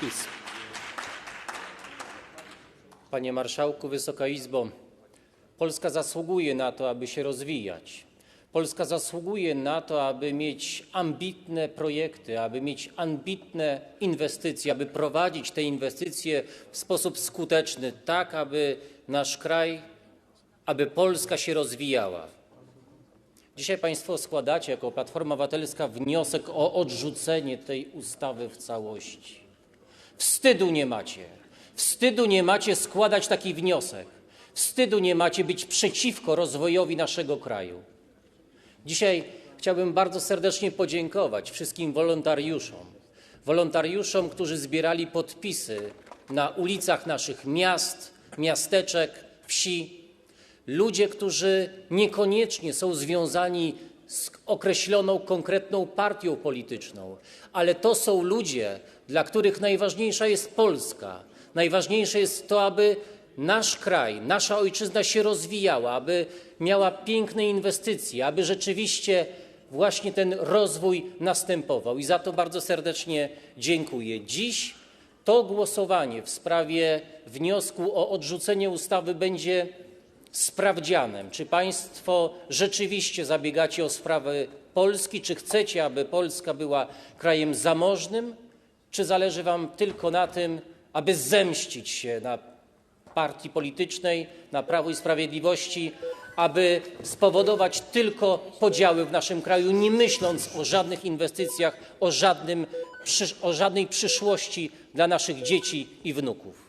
PiS. Panie Marszałku, Wysoka Izbo, Polska zasługuje na to, aby się rozwijać. Polska zasługuje na to, aby mieć ambitne projekty, aby mieć ambitne inwestycje, aby prowadzić te inwestycje w sposób skuteczny, tak aby nasz kraj, aby Polska się rozwijała. Dzisiaj Państwo składacie jako Platforma Obywatelska wniosek o odrzucenie tej ustawy w całości. Wstydu nie macie. Wstydu nie macie składać taki wniosek. Wstydu nie macie być przeciwko rozwojowi naszego kraju. Dzisiaj chciałbym bardzo serdecznie podziękować wszystkim wolontariuszom. Wolontariuszom, którzy zbierali podpisy na ulicach naszych miast, miasteczek, wsi. Ludzie, którzy niekoniecznie są związani z określoną konkretną partią polityczną, ale to są ludzie, dla których najważniejsza jest Polska. Najważniejsze jest to, aby nasz kraj, nasza ojczyzna się rozwijała, aby miała piękne inwestycje, aby rzeczywiście właśnie ten rozwój następował. I za to bardzo serdecznie dziękuję. Dziś to głosowanie w sprawie wniosku o odrzucenie ustawy będzie sprawdzianem, czy Państwo rzeczywiście zabiegacie o sprawy Polski, czy chcecie, aby Polska była krajem zamożnym, czy zależy Wam tylko na tym, aby zemścić się na partii politycznej, na Prawo i Sprawiedliwości, aby spowodować tylko podziały w naszym kraju, nie myśląc o żadnych inwestycjach, o, żadnym, o żadnej przyszłości dla naszych dzieci i wnuków.